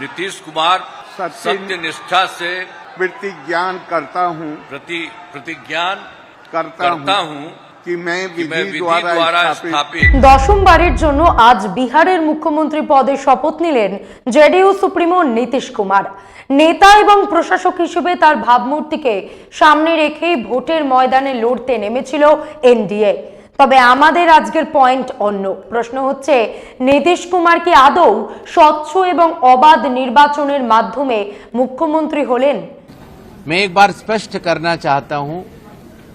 नीतीश कुमार सत्य- सत्य निष्ठा से प्रतिज्ञान करता हूँ प्रति प्रतिज्ञान करता, करता हूँ हूँ कि मैं कि मैं विधि विधि द्वारा द्वारा स्थापित स्थापित দশমবারের জন্য আজ বিহারের মুখ্যমন্ত্রী পদে শপথ নিলেন জেডিইউ সুপ্রিমো নীতিশ কুমার নেতা এবং প্রশাসক হিসেবে তার ভাবমূর্তিকে সামনে রেখেই ভোটের ময়দানে লড়তে নেমেছিল এনডিএ তবে আমাদের আজকের পয়েন্ট অন্য প্রশ্ন হচ্ছে নীতিশ কুমার কি আদৌ স্বচ্ছ এবং অবাধ নির্বাচনের মাধ্যমে মুখ্যমন্ত্রী হলেন मैं एक बार स्पष्ट करना चाहता हूं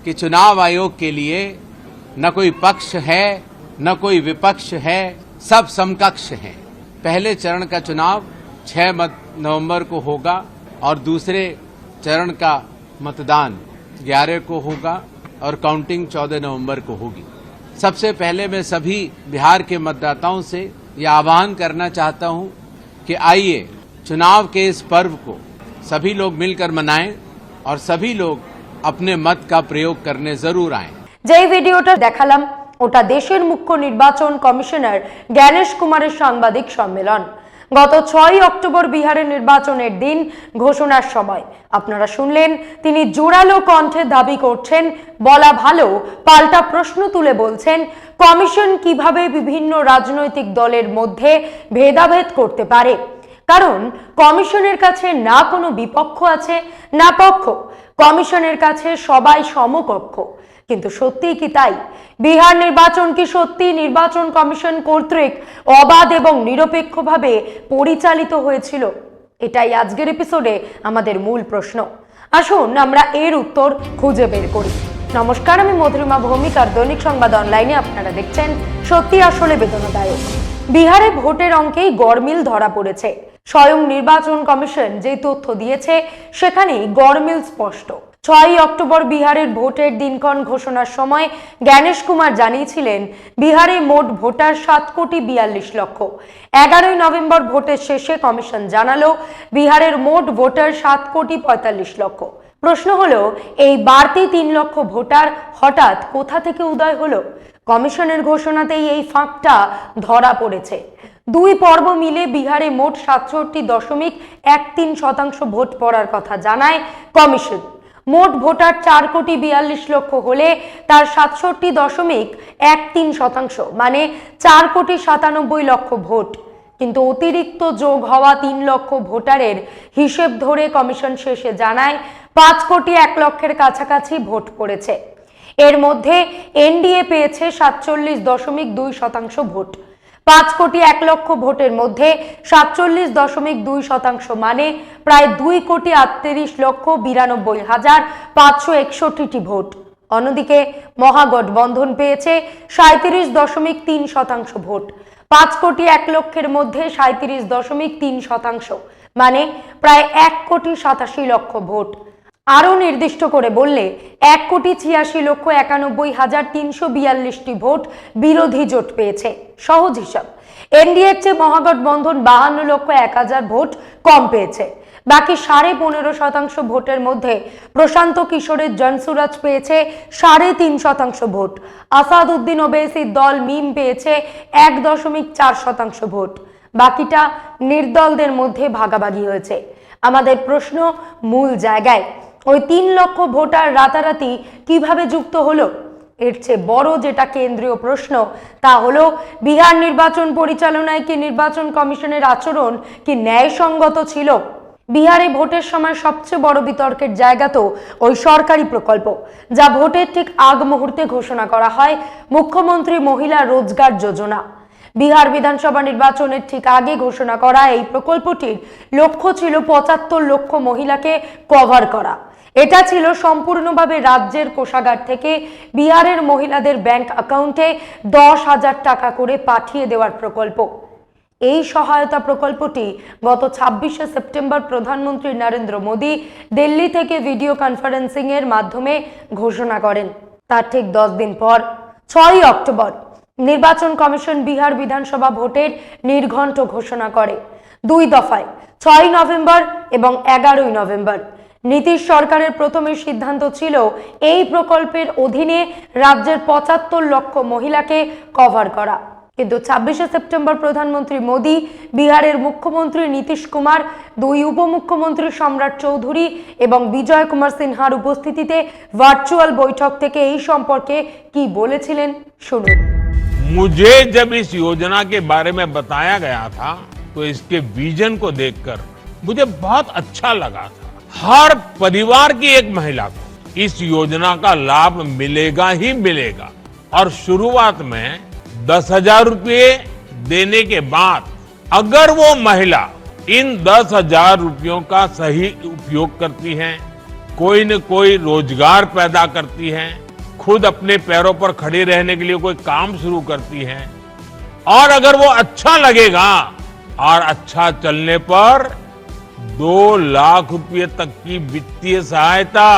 कि चुनाव आयोग के लिए न कोई पक्ष है न कोई विपक्ष है सब समकक्ष हैं पहले चरण का चुनाव 6 मत- नवंबर को होगा और दूसरे चरण का मतदान 11 को होगा और काउंटिंग 14 नवंबर को होगी सबसे पहले मैं सभी बिहार के मतदाताओं से यह आह्वान करना चाहता हूं कि आइए चुनाव के इस पर्व को सभी लोग मिलकर मनाएं और सभी लोग अपने मत का प्रयोग करने जरूर आएं যেই ভিডিওটা দেখালাম ওটা দেশের মুখ্য নির্বাচন কমিশনার জ্ঞানেশ কুমারের সাংবাদিক সম্মেলন গত ছয় অক্টোবর বিহারের নির্বাচনের দিন ঘোষণার সময়। আপনারা শুনলেন, তিনি জোরালো কণ্ঠে দাবি করছেন, বলা ভালো, পাল্টা প্রশ্ন তুলে বলছেন, কমিশন কীভাবে বিভিন্ন রাজনৈতিক দলের মধ্যে ভেদাভেদ করতে পারে? কারণ কমিশনের কাছে না কোনো বিপক্ষ আছে, না পক্ষ। কমিশনের কাছে সবাই সমকক্ষ। কিন্তু সত্যিই কি তাই? বিহার নির্বাচন কি সত্যি? নির্বাচন কমিশন কর্তৃক অবাধ এবং নিরপেক্ষভাবে পরিচালিত হয়েছিল? এটাই আজকের এপিসোডে আমাদের মূল প্রশ্ন। আসুন, আমরা এর উত্তর খুঁজে বের করি। নমস্কার, আমি মধুরিমা ভৌমিক আর দৈনিক সংবাদ অনলাইনে আপনারা দেখছেন সত্যি আসলে বেদনাদায়ক। বিহারে ভোটের অঙ্কেই গড়মিল ধরা পড়েছে। স্বয়ং নির্বাচন কমিশন যে তথ্য দিয়েছে সেখানেই গরমিল স্পষ্ট। ছয়ই অক্টোবর বিহারের ভোটের দিনক্ষণ ঘোষণার সময় জ্ঞানেশ কুমার জানিয়েছিলেন, বিহারে মোট ভোটার সাত কোটি বিয়াল্লিশ লক্ষ। এগারোই নভেম্বর ভোটের শেষে কমিশন জানালো, বিহারের মোট ভোটার সাত কোটি পঁয়তাল্লিশ লক্ষ। প্রশ্ন হলো, এই বাড়তি তিন লক্ষ ভোটার হঠাৎ কোথা থেকে উদয় হলো? কমিশনের ঘোষণাতেই এই ফাঁকটা ধরা পড়েছে। দুই পর্ব মিলে বিহারে মোট সাতষট্টি দশমিক এক তিন শতাংশ ভোট পড়ার কথা জানায় কমিশন। মোট ভোটার চার কোটি বিয়াল্লিশ লক্ষ হলে তার সাতষট্টি দশমিক এক তিন শতাংশ মানে চার কোটি সাতানব্বই লক্ষ ভোট। কিন্তু অতিরিক্ত যোগ হওয়া তিন লক্ষ ভোটারের হিসেব ধরে কমিশন শেষে জানায় পাঁচ কোটি এক লক্ষের কাছাকাছি ভোট পড়েছে। এর মধ্যে এনডিএ পেয়েছে সাতচল্লিশ দশমিক দুই শতাংশ ভোট। পাঁচ কোটি এক লক্ষ ভোটের মধ্যে সাতচল্লিশ দশমিক দুই শতাংশ মানে প্রায় দুই কোটি আটত্রিশ লক্ষ বিরানব্বই হাজার পাঁচশো একষট্টিটি ভোট। অন্যদিকে মহাগঠবন্ধন পেয়েছে সাঁত্রিশ দশমিক তিন শতাংশ ভোট। পাঁচ কোটি এক লক্ষের মধ্যে সাঁত্রিশ দশমিক তিন শতাংশ মানে প্রায় এক কোটি সাতাশি লক্ষ ভোট। আরও নির্দিষ্ট করে বললে, এক কোটি ছিয়াশি লক্ষ একানব্বই হাজার তিনশো বিয়াল্লিশটি ভোট বিরোধী জোট পেয়েছে। সহজ হিসাব, এনডিএর চেয়ে মহাগঠবন্ধন বাহান্ন লক্ষ এক হাজার ভোট কম পেয়েছে। বাকি সাড়ে পনেরো শতাংশ ভোটের মধ্যে প্রশান্ত কিশোরের জনসুরাজ পেয়েছে সাড়ে তিন শতাংশ ভোট। আসাদ উদ্দিন ওবেসির দল মিম পেয়েছে এক দশমিক চার শতাংশ ভোট। বাকিটা নির্দলদের মধ্যে ভাগাভাগি হয়েছে। আমাদের প্রশ্ন মূল জায়গায় ওই তিন লক্ষ ভোটার রাতারাতি কীভাবে যুক্ত হলো? এর চেয়ে বড় যেটা কেন্দ্রীয় প্রশ্ন, তা হলো, বিহার নির্বাচন পরিচালনায় কি নির্বাচন কমিশনের আচরণ কি ন্যায়সঙ্গত ছিল? বিহারে ভোটের সময় সবচেয়ে বড় বিতর্কের জায়গা তো ওই সরকারি প্রকল্প, যা ভোটের ঠিক আগ মুহূর্তে ঘোষণা করা হয় মুখ্যমন্ত্রী মহিলা রোজগার যোজনা। বিহার বিধানসভা নির্বাচনের ঠিক আগে ঘোষণা করা এই প্রকল্পটির লক্ষ্য ছিল পঁচাত্তর লক্ষ মহিলাকে কভার করা। এটা ছিল সম্পূর্ণভাবে রাজ্যের কোষাগার থেকে বিহারের মহিলাদের ব্যাংক অ্যাকাউন্টে দশ হাজার টাকা করে পাঠিয়ে দেওয়ার প্রকল্প। এই সহায়তা প্রকল্পটি গত ছাব্বিশে সেপ্টেম্বর প্রধানমন্ত্রী নরেন্দ্র মোদী দিল্লি থেকে ভিডিও কনফারেন্সিং এর মাধ্যমে ঘোষণা করেন। তার ঠিক দশ দিন পর, ছয়ই অক্টোবর, নির্বাচন কমিশন বিহার বিধানসভা ভোটের নির্ঘণ্ট ঘোষণা করে। দুই দফায় ছয় নভেম্বর এবং এগারোই নভেম্বর। নীতিশ সরকারের প্রথমে সিদ্ধান্ত ছিল এই প্রকল্পের অধীনে রাজ্যের পঁচাত্তর লক্ষ মহিলাকে কভার করা কিন্তু ছাব্বিশে সেপ্টেম্বর প্রধানমন্ত্রী মোদী বিহারের মুখ্যমন্ত্রী নীতিশ কুমার দুই উপমুখ্যমন্ত্রী সম্রাট চৌধুরী এবং বিজয় কুমার সিনহার উপস্থিতিতে ভার্চুয়াল বৈঠক থেকে এই সম্পর্কে কি বলেছিলেন শুনুন मुझे जब इस योजना के बारे में बताया गया था तो इसके विजन को देखकर मुझे बहुत अच्छा लगा था हर परिवार की एक महिला को इस योजना का लाभ मिलेगा ही मिलेगा। और शुरुआत में दस हज़ार रुपये देने के बाद अगर वो महिला इन दस हज़ार रूपयों का सही उपयोग करती है, कोई न कोई रोज़गार पैदा करती है, खुद अपने पैरों पर खड़े रहने के लिए कोई काम शुरू करती है, और अगर वो अच्छा लगेगा और अच्छा चलने पर दो लाख रुपए तक की वित्तीय सहायता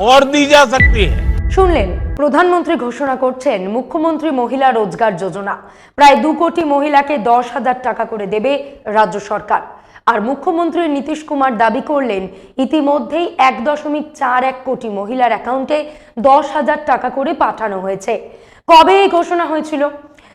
और दी जा सकती है শুনলেন প্রধানমন্ত্রী ঘোষণা করছেন মুখ্যমন্ত্রী মহিলা রোজগার যোজনা প্রায় দু কোটি মহিলাকে দশ হাজার টাকা করে দেবে রাজ্য সরকার আর মুখ্যমন্ত্রী নীতিশ কুমার দাবি করলেন ইতিমধ্যেই এক দশমিক চার এক কোটি মহিলার অ্যাকাউন্টে দশ হাজার টাকা করে পাঠানো হয়েছে কবে এই ঘোষণা হয়েছিল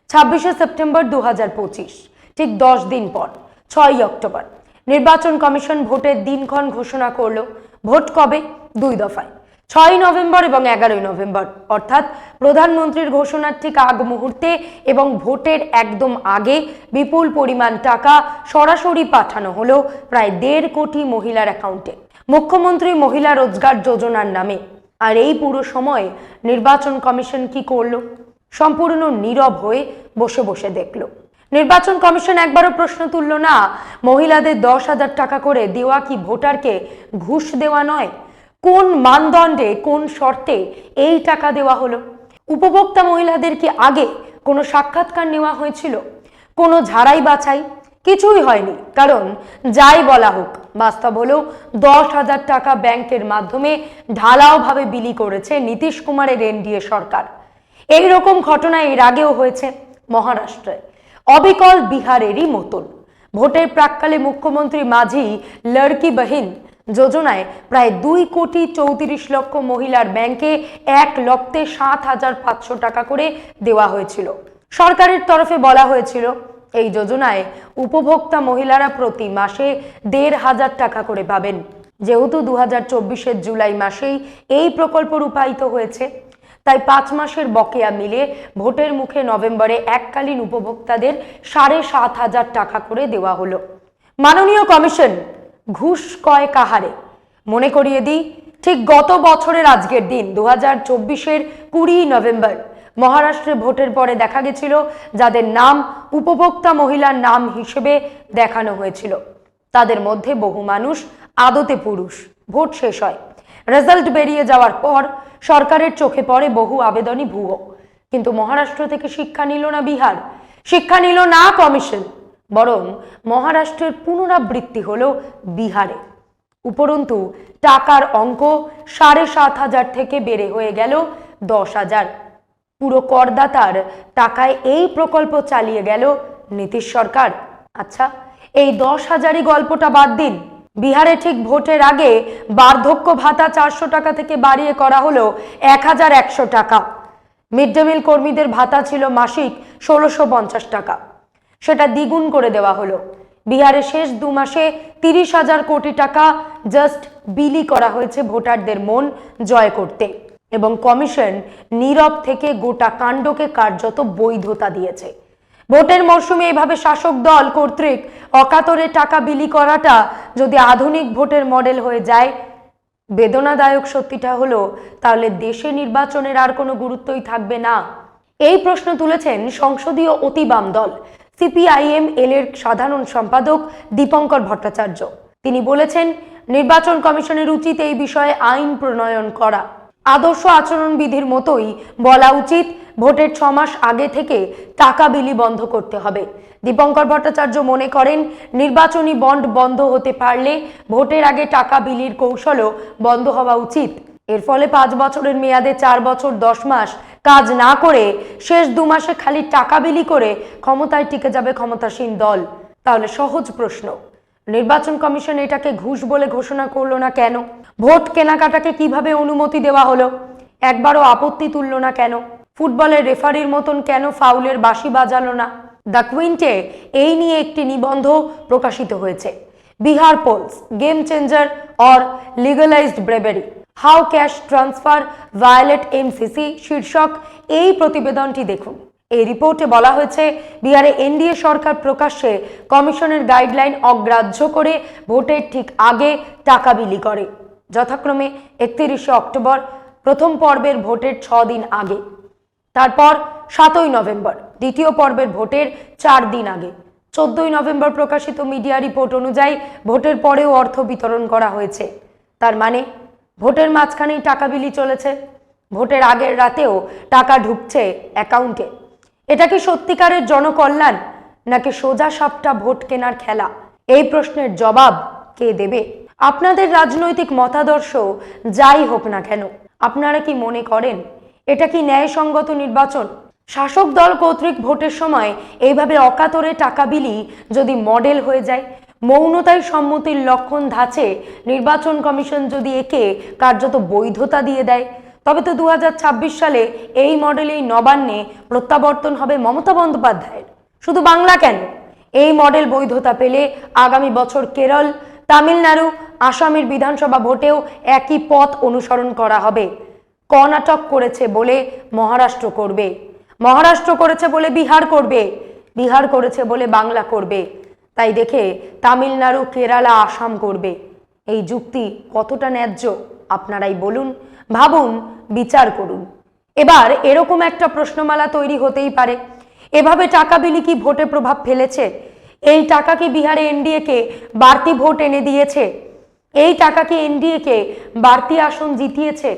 ছাব্বিশে সেপ্টেম্বর দু হাজার পঁচিশ ঠিক দশ দিন পর ছয়ই অক্টোবর নির্বাচন কমিশন ভোটের দিনক্ষণ ঘোষণা করল। ভোট কবে? দুই দফায়। ছয় নভেম্বর এবং এগারোই নভেম্বর। অর্থাৎ প্রধানমন্ত্রীর ঘোষণার ঠিক আগ মুহূর্তে এবং ভোটের একদম আগে বিপুল পরিমাণ টাকা সরাসরি পাঠানো হলো প্রায় দেড় কোটি মহিলার অ্যাকাউন্টে। মুখ্যমন্ত্রী মহিলা রোজগার যোজনার নামে। আর এই পুরো সময়ে নির্বাচন কমিশন কি করল? সম্পূর্ণ নীরব হয়ে বসে বসে দেখল। নির্বাচন কমিশন একবারও প্রশ্ন তুলল না। মহিলাদের দশ হাজার টাকা করে দেওয়া কি ভোটারকে ঘুষ দেওয়া নয়? কোন মানদণ্ডে, কোন শর্তে এই টাকা দেওয়া হলো? উপভোক্তা মহিলাদের কি আগে কোনো সাক্ষাৎকার নেওয়া হয়েছিল? কোনো ঝাড়াই বাছাই? কিছুই হয়নি, কারণ যাই বলা হোক, বাস্তব হলো দশ হাজার টাকা ব্যাংকের মাধ্যমে ঢালাওভাবে বিলি করেছে নীতিশ কুমারের এনডিএ সরকার। এই রকম ঘটনা এর আগেও হয়েছে মহারাষ্ট্রে। অবিকল বিহারেরই মতন। ভোটের প্রাককালে মুখ্যমন্ত্রী মাঝি লড়কি বহিন যোজনায় প্রায় দুই কোটি চৌত্রিশ লক্ষ মহিলার ব্যাংকে এক লক্ষে সাত হাজার পাঁচশো টাকা করে দেওয়া হয়েছিল। সরকারের তরফে বলা হয়েছিল, এই যোজনায় উপভোক্তা মহিলারা প্রতি মাসে দেড় হাজার টাকা করে পাবেন। যেহেতু দু হাজার জুলাই মাসেই এই প্রকল্প রূপায়িত হয়েছে তাই পাঁচ মাসের বকেয়া মিলে ভোটের মুখে নভেম্বরে এককালীন উপভোক্তাদের সাড়ে সাত হাজার টাকা করে দেওয়া হলো। মাননীয় কমিশন, ঘুষ কয় কাহারে? মনে করিয়ে দিই, ঠিক গত বছরের আজকের দিন দু হাজার চব্বিশের কুড়ি নভেম্বর, মহারাষ্ট্রে ভোটের পরে দেখা গেছিল যাদের নাম উপভোক্তা মহিলার নাম হিসেবে দেখানো হয়েছিল। তাদের মধ্যে বহু মানুষ আদতে পুরুষ, ভোট শেষ হয়। রেজাল্ট বেরিয়ে যাওয়ার পর সরকারের চোখে পড়ে বহু আবেদনই ভুয়ো। কিন্তু মহারাষ্ট্র থেকে শিক্ষা নিল না বিহার। শিক্ষা নিল না কমিশন। বরং মহারাষ্ট্রের পুনরাবৃত্তি হলো বিহারে। উপরন্তু, টাকার অঙ্ক সাড়ে সাত হাজার থেকে বেড়ে হয়ে গেল দশ হাজার। পুরো করদাতার টাকায় এই প্রকল্প চালিয়ে গেল নীতিশ সরকার। আচ্ছা এই দশ হাজারই গল্পটা বাদ দিন। বিহারে ঠিক ভোটের আগে বার্ধক্য ভাতা চারশো টাকা থেকে বাড়িয়ে করা হলো এক হাজার একশো টাকা। মিড ডে মিল কর্মীদের ভাতা ছিল মাসিক ষোলোশো পঞ্চাশ টাকা। সেটা দ্বিগুণ করে দেওয়া হলো। বিহারে শেষ দু মাসে তিরিশ হাজার কোটি টাকা জাস্ট বিলি করা হয়েছে ভোটারদের মন জয় করতে এবং কমিশন নীরব থেকে গোটা কাণ্ডকে কার্যত বৈধতা দিয়েছে। ভোটের মরশুমে এভাবে শাসক দল কর্তৃক অকাতরে টাকা বিলি করাটা যদি আধুনিক ভোটের মডেল হয়ে যায়, বেদনাদায়ক সত্যিটা হলো, তাহলে দেশে নির্বাচনের আর কোনো গুরুত্বই থাকবে না। এই প্রশ্ন তুলেছেন সংসদীয় অতি বাম দল, সিপিআইএম এল এর সাধারণ সম্পাদক দীপঙ্কর ভট্টাচার্য। তিনি বলেছেন, নির্বাচন কমিশনের উচিত এই বিষয়ে আইন প্রণয়ন করা। আদর্শ আচরণবিধির মতোই বলা উচিত ভোটের ছ মাস আগে থেকে টাকা বিলি বন্ধ করতে হবে। দীপঙ্কর ভট্টাচার্য মনে করেন, নির্বাচনী বন্ড বন্ধ হতে পারলে ভোটের আগে টাকা বিলির কৌশলও বন্ধ হওয়া উচিত। এর ফলে পাঁচ বছরের মেয়াদে চার বছর, দশ মাস কাজ না করে শেষ দু মাসে খালি টাকা বিলি করে ক্ষমতায় টিকে যাবে ক্ষমতাসীন দল। তাহলে সহজ প্রশ্ন। নির্বাচন কমিশন এটাকে ঘুষ বলে ঘোষণা করল না কেন? ভোট কেনাকাটাকে কীভাবে অনুমতি দেওয়া হলো? একবারও আপত্তি তুললো না কেন? ফুটবলের রেফারির মতন কেন ফাউলের বাঁশি বাজালো না? দ্য কুইন্টে এই নিয়ে একটি নিবন্ধ প্রকাশিত হয়েছে। Bihar polls, game changer or legalised bribery. How cash transfer violate MCC শীর্ষক এই প্রতিবেদনটি দেখুন। এই রিপোর্টে বলা হয়েছে, বিহারে এনডিএ সরকার প্রকাশ্যে কমিশনের গাইডলাইন অগ্রাহ্য করে ভোটের ঠিক আগে টাকা বিলি করে। যথাক্রমে একত্রিশে অক্টোবর প্রথম পর্বের ভোটের ছ দিন আগে। তারপর সাতই নভেম্বর, দ্বিতীয় পর্বের ভোটের চার দিন আগে। চোদ্দই নভেম্বর প্রকাশিত মিডিয়া রিপোর্ট অনুযায়ী ভোটের পরেও অর্থ বিতরণ করা হয়েছে। তার মানে ভোটের মাঝখানেই টাকা বিলি চলেছে। ভোটের আগের রাতেও টাকা ঢুকছে অ্যাকাউন্টে। এটা কি সত্যিকারের জনকল্যাণ, নাকি সোজা সাপটা ভোট কেনার খেলা? এই প্রশ্নের জবাব কে দেবে? আপনাদের রাজনৈতিক মতাদর্শ যাই হোক না কেন, আপনারা কি মনে করেন এটা কি ন্যায়সঙ্গত নির্বাচন? শাসক দল কর্তৃক ভোটের সময় এইভাবে অকাতরে টাকা বিলি যদি মডেল হয়ে যায় মৌনতায় সম্মতির লক্ষণ ধাঁচে নির্বাচন কমিশন যদি একে কার্যত বৈধতা দিয়ে দেয় তবে তো দু হাজার ছাব্বিশ সালে এই মডেলেই নবান্নে প্রত্যাবর্তন হবে মমতা বন্দ্যোপাধ্যায়ের। শুধু বাংলা কেন? এই মডেল বৈধতা পেলে আগামী বছর কেরল, তামিলনাড়ু, আসামের বিধানসভা ভোটেও একই পথ অনুসরণ করা হবে। কর্ণাটক করেছে বলে মহারাষ্ট্র করবে। মহারাষ্ট্র করেছে বলে বিহার করবে। বিহার করেছে বলে বাংলা করবে। তাই দেখে তামিলনাড়ু, কেরালা, আসাম করবে। এই যুক্তি কতটা ন্যায্য? আপনারাই বলুন, ভাবুন, বিচার করুন। এবার এরকম একটা প্রশ্নমালা তৈরি হতেই পারে। এভাবে টাকা বিলি কি ভোটে প্রভাব ফেলেছে? এই টাকা কি বিহারে এনডিএকে বাড়তি ভোট এনে দিয়েছে? এই টাকা কি এনডিএকে বাড়তি আসন জিতিয়েছে?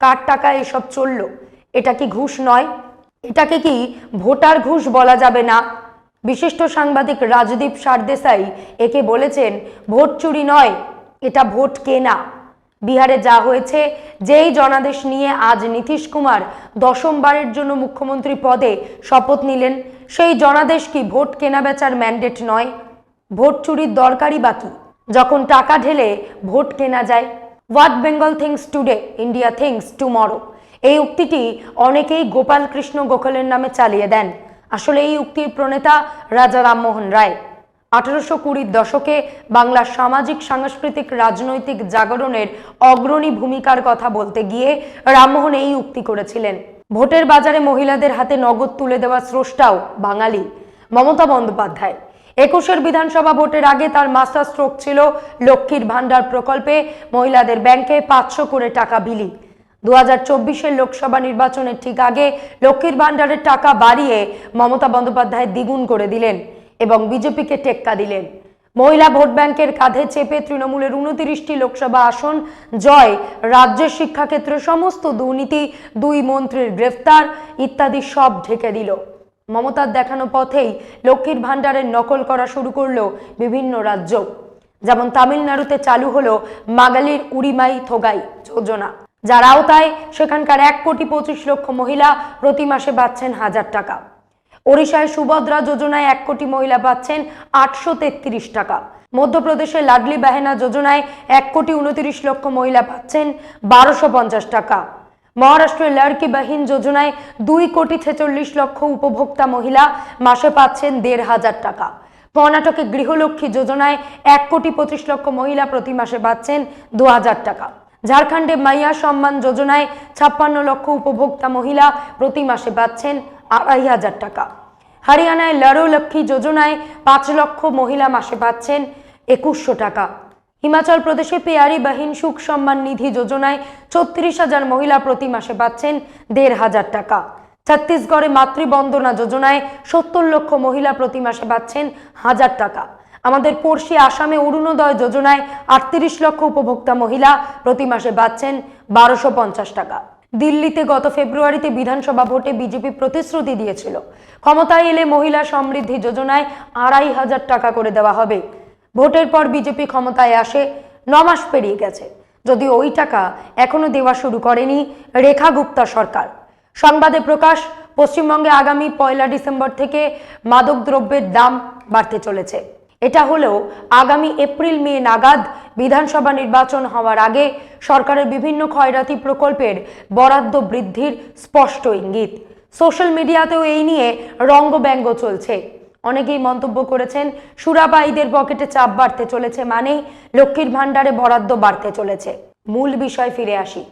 কার টাকা এসব চলল? এটা কি ঘুষ নয়? এটাকে কি ভোটার ঘুষ বলা যাবে না? বিশিষ্ট সাংবাদিক রাজদীপ সারদেসাই একে বলেছেন, ভোট চুরি নয়, এটা ভোট কেনা। বিহারে যা হয়েছে, যেই জনাদেশ নিয়ে আজ নীতিশ কুমার দশমবারের জন্য মুখ্যমন্ত্রী পদে শপথ নিলেন, সেই জনাদেশ কি ভোট কেনা বেচার ম্যান্ডেট নয়? ভোট চুরির দরকারই বাকি যখন টাকা ঢেলে ভোট কেনা যায় what Bengal thinks today India thinks tomorrow এই উক্তিটি অনেকেই গোপাল কৃষ্ণ গোখলের নামে চালিয়ে দেন। আসলে এই উক্তির প্রণেতা রাজা রামমোহন রায়। আঠারোশো কুড়ির দশকে বাংলার সামাজিক, সাংস্কৃতিক, রাজনৈতিক জাগরণের অগ্রণী ভূমিকার কথা বলতে গিয়ে রামমোহন এই উক্তি করেছিলেন। ভোটের বাজারে মহিলাদের হাতে নগদ তুলে দেওয়া স্রষ্টাও বাঙালি। মমতা বন্দ্যোপাধ্যায়। একুশের বিধানসভা ভোটের আগে তার মাস্টার স্ট্রোক ছিল লক্ষ্মীর ভাণ্ডার প্রকল্পে। মহিলাদের ব্যাংকে পাঁচশো করে টাকা বিলি। দু হাজার চব্বিশের লোকসভা নির্বাচনের ঠিক আগে লক্ষ্মীর ভাণ্ডারের টাকা বাড়িয়ে মমতা বন্দ্যোপাধ্যায় দ্বিগুণ করে দিলেন। এবং বিজেপিকে টেক্কা দিলেন। মহিলা ভোট ব্যাংকের কাঁধে চেপে তৃণমূলের উনতিরিশটি লোকসভা আসন, জয়, রাজ্যের শিক্ষাক্ষেত্রে সমস্ত দুর্নীতি, দুই মন্ত্রীর গ্রেফতার ইত্যাদি সব ঢেকে দিল। মমতার দেখানো পথেই লক্ষ্মীর ভাণ্ডারের নকল করা শুরু করল বিভিন্ন রাজ্য। যেমন তামিলনাড়ুতে চালু হলো মাগালির উড়িমাই থোগাই যোজনা। যার আওতায় সেখানকার এক কোটি পঁচিশ লক্ষ মহিলা প্রতি মাসে পাচ্ছেন হাজার টাকা। ওড়িশায় সুভদ্রা যোজনায় এক কোটি মহিলা পাচ্ছেন আটশো তেত্রিশ টাকা। মধ্যপ্রদেশে লাডলি বাহেনা যোজনায় এক কোটি উনত্রিশ লক্ষ মহিলা পাচ্ছেন বারোশো পঞ্চাশ টাকা। মহারাষ্ট্রের লড়কি বাহিন যোজনায় দুই কোটি ছেচল্লিশ লক্ষ উপভোক্তা মহিলা মাসে পাচ্ছেন দেড় হাজার টাকা। কর্ণাটকে গৃহলক্ষ্মী যোজনায় এক কোটি পঁচিশ লক্ষ মহিলা প্রতি মাসে পাচ্ছেন দু হাজার টাকা। ঝাড়খণ্ডে মাইয়া সম্মান যোজনায় ছাপ্পান্ন লক্ষ উপভোক্তা মহিলা প্রতি মাসে পাচ্ছেন আড়াই হাজার টাকা। হরিয়ানায় লড়ো লক্ষ্মী যোজনায় পাঁচ লক্ষ মহিলা মাসে পাচ্ছেন একুশশো টাকা। হিমাচল প্রদেশে পেয়ারি বাহিন সুখ সম্মান নিধি যোজনায় ছত্রিশ হাজার মহিলা প্রতি মাসে পাচ্ছেন দেড় হাজার টাকা। ছত্তিশগড়ে মাতৃবন্দনা যোজনায় সত্তর লক্ষ মহিলা প্রতি মাসে পাচ্ছেন হাজার টাকা। আমাদের পড়শি আসামে অরুণোদয় যোজনায় আটত্রিশ লক্ষ উপভোক্তা মহিলা প্রতি মাসে পাচ্ছেন বারোশো পঞ্চাশ টাকা। দিল্লিতে গত ফেব্রুয়ারিতে বিধানসভা ভোটে বিজেপি প্রতিশ্রুতি দিয়েছিল। ক্ষমতায় এলে মহিলা সমৃদ্ধি যোজনায় আড়াই হাজার টাকা করে দেওয়া হবে। ভোটের পর বিজেপি ক্ষমতায় আসে, ন মাস পেরিয়ে গেছে। যদি ওই টাকা এখনও দেওয়া শুরু করেনি রেখা গুপ্তা সরকার। সংবাদে প্রকাশ, পশ্চিমবঙ্গে আগামী পয়লা ডিসেম্বর থেকে মাদক দ্রব্যের দাম বাড়তে চলেছে। এটা হলেও আগামী এপ্রিল, মে নাগাদ বিধানসভা নির্বাচন হওয়ার আগে সরকারের বিভিন্ন ক্ষয়রাতি প্রকল্পের বরাদ্দ বৃদ্ধির স্পষ্ট ইঙ্গিত। সোশ্যাল মিডিয়াতেও এই নিয়ে রঙ্গব্যঙ্গ চলছে। অনেকেই মন্তব্য করেছেন সুরাবাইদের পকেটে চাপ বাড়তে চলেছে মানেই লক্ষ্মীর ভাণ্ডারে বরাদ্দ বাড়তে চলেছে। মূল বিষয় ফিরে আসি।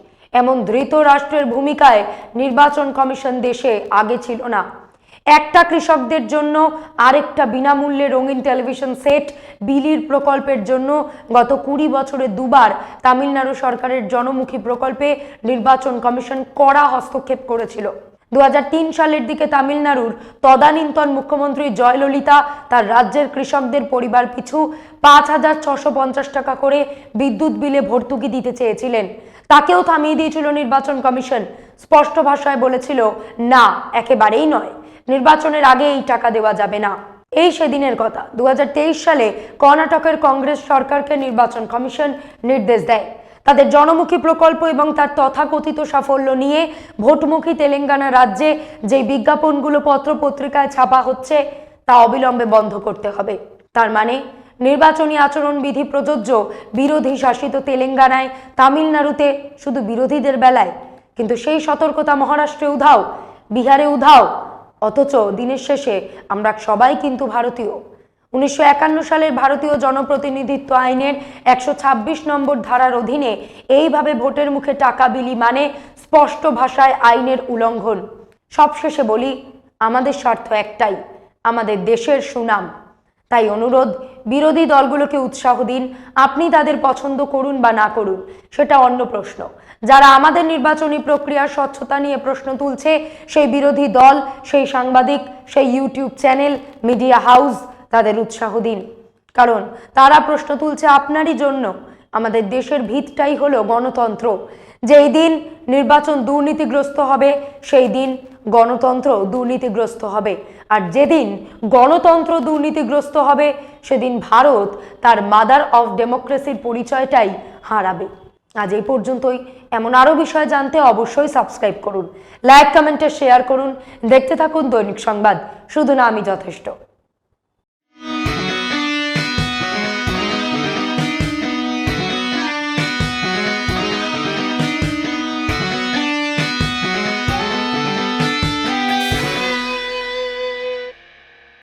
এমন ধৃত রাষ্ট্রের ভূমিকায় নির্বাচন কমিশন দেশে আগে ছিল না। একটা কৃষকদের জন্য আরেকটা বিনামূল্যে রঙিন টেলিভিশন সেট বিলির প্রকল্পের জন্য গত কুড়ি বছরে দুবার তামিলনাড়ু সরকারের জনমুখী প্রকল্পে নির্বাচন কমিশন কড়া হস্তক্ষেপ করেছিল। দু হাজার তিন সালের দিকে তামিলনাড়ুর তদানীন্তন মুখ্যমন্ত্রী জয়ললিতা তার রাজ্যের কৃষকদের পরিবার পিছু পাঁচ হাজার ছশো পঞ্চাশ টাকা করে বিদ্যুৎ বিলে ভর্তুকি দিতে চেয়েছিলেন। তাকেও থামিয়ে দিয়েছিল নির্বাচন কমিশন। স্পষ্ট ভাষায় বলেছিল, না, একেবারেই নয়। নির্বাচনের আগে এই টাকা দেওয়া যাবে না। এই সেদিনের কথা দু হাজার তেইশ সালে কর্ণাটকের কংগ্রেস সরকারকে নির্বাচন কমিশন নির্দেশ দেয়। তাদের জনমুখী প্রকল্প এবং তার তথাকথিত সাফল্য নিয়ে ভোটমুখী তেলেঙ্গানা রাজ্যে যে বিজ্ঞাপনগুলো পত্র পত্রিকায় ছাপা হচ্ছে, তা অবিলম্বে বন্ধ করতে হবে। তার মানে নির্বাচনী আচরণবিধি প্রযোজ্য বিরোধী শাসিত তেলেঙ্গানায় তামিলনাড়ুতে শুধু বিরোধীদের বেলায়, কিন্তু সেই সতর্কতা মহারাষ্ট্রে উধাও, বিহারে উধাও অথচ দিনের শেষে আমরা সবাই কিন্তু ভারতীয়। উনিশশো একান্ন সালের ভারতীয় জনপ্রতিনিধিত্ব আইনের একশো ছাব্বিশ নম্বর ধারার অধীনে এইভাবে ভোটের মুখে টাকা বিলি মানে স্পষ্ট ভাষায় আইনের উলঙ্ঘন। সবশেষে বলি, আমাদের স্বার্থ একটাই, আমাদের দেশের সুনাম। তাই অনুরোধ, বিরোধী দলগুলোকে উৎসাহ দিন, আপনি তাদের পছন্দ করুন বা না করুন, সেটা অন্য প্রশ্ন। যারা আমাদের নির্বাচনী প্রক্রিয়ার স্বচ্ছতা নিয়ে প্রশ্ন তুলছে, সেই বিরোধী দল, সেই সাংবাদিক, সেই ইউটিউব চ্যানেল, মিডিয়া হাউস, তাদের উৎসাহ দিন। কারণ তারা প্রশ্ন তুলছে আপনারই জন্য। আমাদের দেশের ভিতটাই হলো গণতন্ত্র। যেই দিন নির্বাচন দুর্নীতিগ্রস্ত হবে, সেই দিন গণতন্ত্র দুর্নীতিগ্রস্ত হবে। আর যেদিন গণতন্ত্র দুর্নীতিগ্রস্ত হবে, সেদিন ভারত তার মাদার অফ ডেমোক্রেসির পরিচয়টাই হারাবে। আজ এই পর্যন্তই। এমন আরও বিষয় জানতে অবশ্যই সাবস্ক্রাইব করুন। লাইক কমেন্টে শেয়ার করুন। দেখতে থাকুন দৈনিক সংবাদ। শুধু না, আমি যথেষ্ট।